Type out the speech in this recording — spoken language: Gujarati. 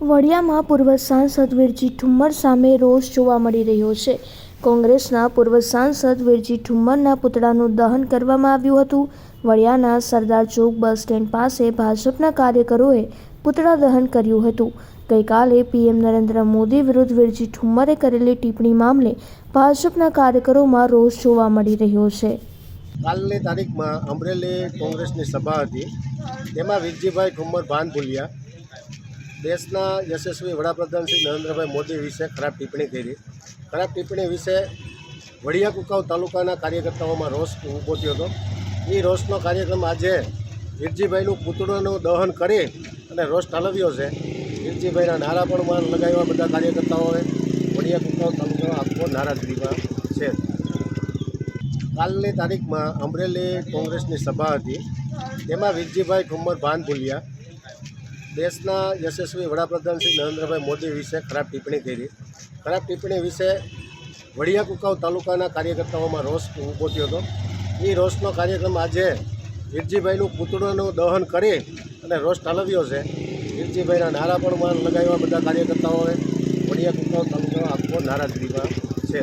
વડિયામાં પૂર્વ સાંસદ વીરજી ઠુમ્મર સામે રોષ જોવા મળી રહ્યો છે. કોંગ્રેસના પૂર્વ સાંસદ વીરજી ઠુમ્મરના પુતળાનું દહન કરવામાં આવ્યું હતું. વડિયાના સરદાર ચોક બસ સ્ટેન્ડ પાસે ભાજપના કાર્યકરોએ પુતળા દહન કર્યું હતું. ગઈકાલે પીએમ નરેન્દ્ર મોદી વિરુદ્ધ વીરજી ઠુમ્મરે કરેલી ટિપ્પણી મામલે ભાજપના કાર્યકરોમાં રોષ જોવા મળી રહ્યો છે. કાલની તારીખમાં અમરેલી કોંગ્રેસની સભા હતી. તેમાં વીરજીભાઈ ઠુમ્મર ભાન ભૂલ્યા. દેશના યશસ્વી વડાપ્રધાન શ્રી નરેન્દ્રભાઈ મોદી વિશે ખરાબ ટિપ્પણી કરી. ખરાબ ટિપ્પણી વિશે વડિયા કુકાવ તાલુકાના કાર્યકર્તાઓમાં રોષ ઊભો થયો હતો. એ રોષનો કાર્યક્રમ આજે વિરજીભાઈનું પૂતળોનું દહન કરી અને રોષ ઠાલવ્યો છે. વિરજીભાઈના નારા પણ માન લગાવ્યા બધા કાર્યકર્તાઓએ. વડિયા કુકાવ તાલુકાનો આખો નારાજગીમાં છે. કાલની તારીખમાં અમરેલી કોંગ્રેસની સભા હતી. તેમાં વિરજીભાઈ ઠુમ્મર ભાન ભૂલ્યા. દેશના યશસ્વી વડાપ્રધાન શ્રી નરેન્દ્રભાઈ મોદી વિશે ખરાબ ટિપ્પણી કરી. ખરાબ ટિપ્પણી વિશે વડિયા કુકાવ તાલુકાના કાર્યકર્તાઓમાં રોષ ઊભો થયો હતો. એ રોષનો કાર્યક્રમ આજે વીરજીભાઈનું પૂતળાનું દહન કરી અને રોષ ઠાલવ્યો છે. વીરજીભાઈના નારા પણ લગાવ્યા બધા કાર્યકર્તાઓએ. વડિયા કુકાવ તાલુકાનો આખો નારાજગીમાં છે.